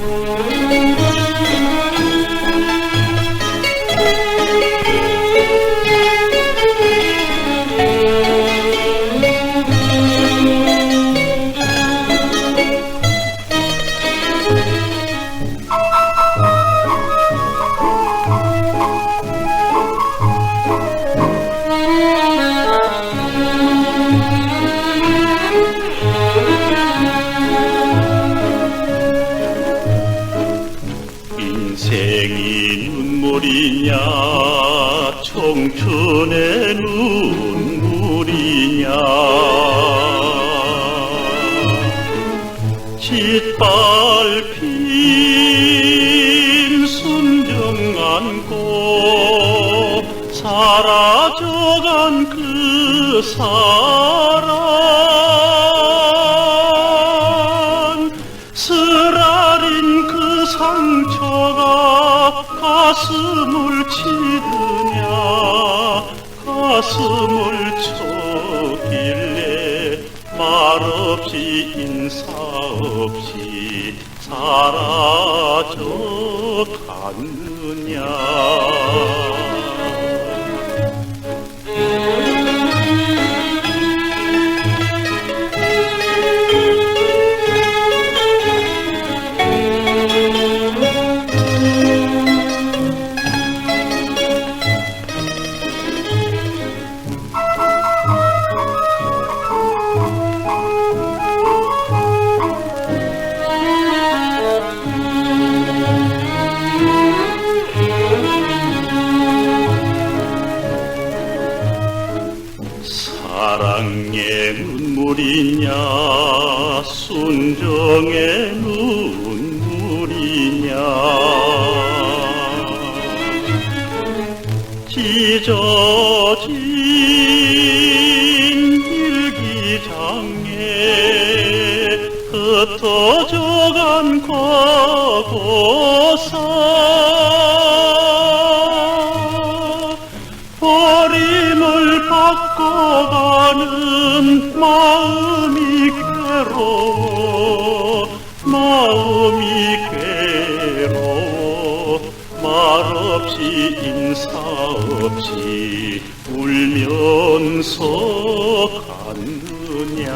Música 인생이 눈물이냐? 청춘의 눈물이냐? 짓밟힌 순정 안고 사라져간 그 사랑 가슴을 쳤길래? 말없이 인사 없이 사라져 갔느냐 사랑의 눈물이냐 순정의 눈물이냐. 찢어진 일기장에 흩어져간 과거사 바꿔가는 마음이 괴로워. 마음이 괴로워. 말없이 인사 없이 울면서 갔느냐